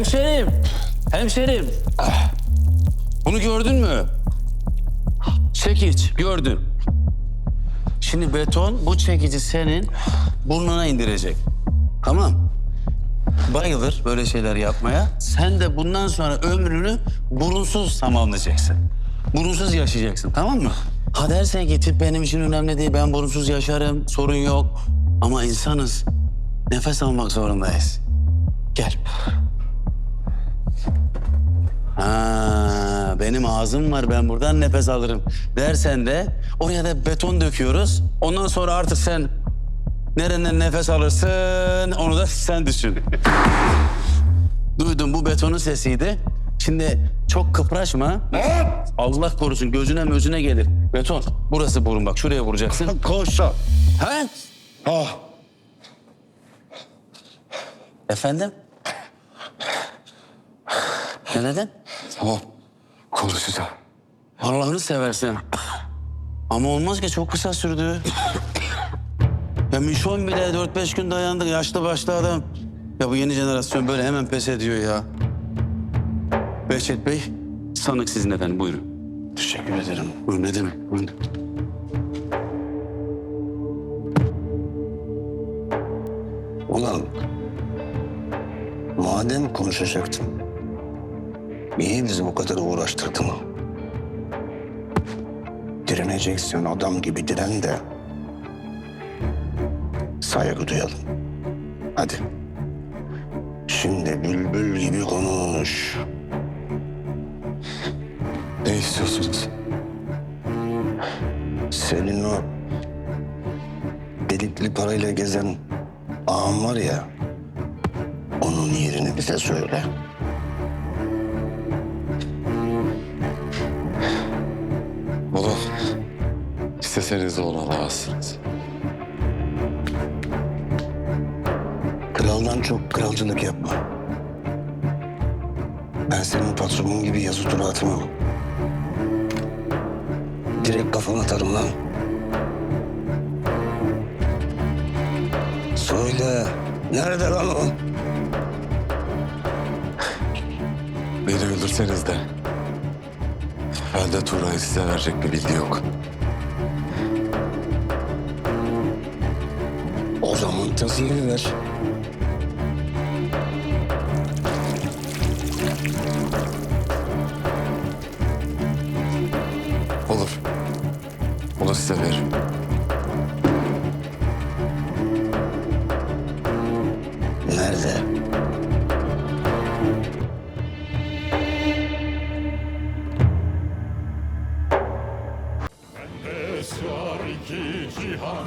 Hemşerim, hemşerim. Bunu gördün mü? Çekiç, gördün. Şimdi beton bu çekici senin burnuna indirecek. Tamam. Bayılır böyle şeyler yapmaya. Sen de bundan sonra ömrünü burunsuz tamamlayacaksın. Burunsuz yaşayacaksın tamam mı? Ha dersen ki tip benim için önemli değil. Ben burunsuz yaşarım. Sorun yok. Ama insanız. Nefes almak zorundayız. Gel. Benim ağzım var ben buradan nefes alırım dersen de oraya da beton döküyoruz. Ondan sonra artık sen nereden nefes alırsın onu da sen düşün. Duydum bu betonun sesiydi. Şimdi çok kıpraşma. Allah korusun gözüne mözüne gelir. Beton burası burun bak şuraya vuracaksın. Koşa. Ha? Ah. Efendim? Ne dedin? Tamam. Konuşacağım. Allah'ını seversen. Ama olmaz ki çok kısa sürdü. Ya Mişon bile 4-5 gün dayandı. Yaşlı başlı adam. Ya bu yeni jenerasyon böyle hemen pes ediyor ya. Behçet Bey, sanık sizin efendim. Buyurun. Teşekkür ederim. Buyurun ne demek? Buyurun. Ulan madem konuşacaktın niye bizi bu kadar uğraştırdın? Direneceksin adam gibi diren de saygı duyalım. Hadi. Şimdi bülbül gibi konuş. Ne istiyorsunuz? Senin o delikli parayla gezen ağam var ya... ...onun yerini bize söyle. İsteseniz de onu alamazsınız. Kraldan çok kralcılık yapma. Ben senin patronun gibi yazı tura atmam. Direkt kafana atarım lan. Söyle. Nerede lan o? Beni öldürseniz de bende Tuğra'yı size verecek bir bilgi yok. Taziyeni ver. Olur. Onu size veririm. Nerede? Esrar iki cihan